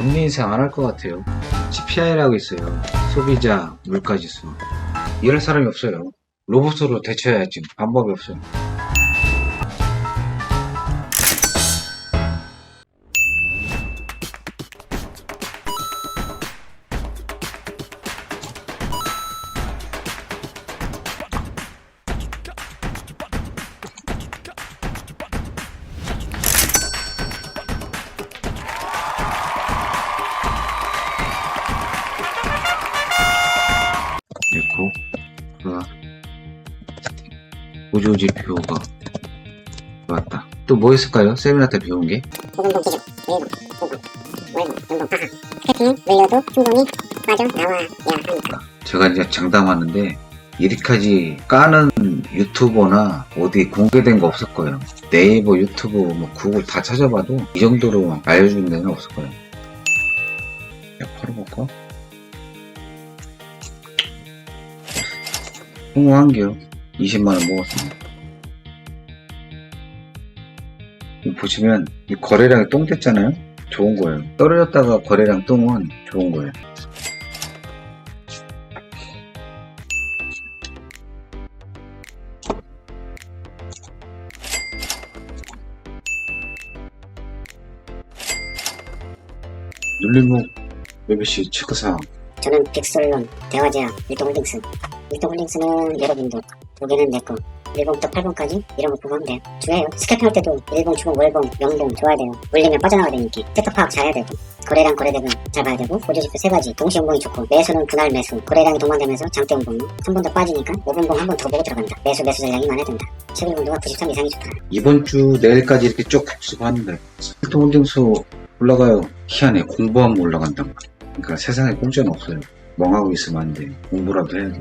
본인 인생 안할 것 같아요. CPI라고 있어요. 소비자 물가지수. 이럴 사람이 없어요. 로봇으로 대처해야지. 방법이 없어요. 우주지표가 왔다. 또 뭐 있을까요? 세미나때 배운 게? 기준, 하하. 스태핑은 빠져나와야. 제가 이제 장담하는데 이렇게까지 까는 유튜버나 어디 공개된 거 없을 거예요. 네이버, 유튜브, 뭐 구글 다 찾아봐도 이 정도로 알려주는 데는 없을 거예요. 야, 팔아볼까? 홍어 한 개요. 20만원 모았습니다 보시면 이 거래량이 똥 됐잖아요? 좋은 거예요. 떨어졌다가 거래량 똥은 좋은 거예요. 눌림목 BBC 체크사항 저는 빅솔론 대화제약 일동홀링스 일동홀링스는 여러분들 5개는 내거. 1번부터 8번까지? 이런 거 보고 하면 돼요. 중요해요. 스캐핑할 때도 1번, 주봉, 월봉, 명봉 좋아야 돼요. 올리면 빠져나가야 되니까 세터 파악 잘해야 되고. 거래량 거래대금 잘 봐야 되고 보조지표 세 가지. 동시 연봉이 좋고 매수는 그날 매수. 거래량이 동반되면서 장대 연봉. 3번 더 빠지니까 5번봉 한 번 더 보고 들어간다. 매수 매수 전량이 많아야 된다. 최근 온도가 93 이상이 좋다. 이번 주 내일까지 이렇게 쭉 복수가 하는데 스톡홀딩수 올라가요. 희한해. 공부하면 올라간단 말이야. 그러니까 세상에 공짜는 없어요. 멍하고 있으면 안돼. 공부라도 해야 돼.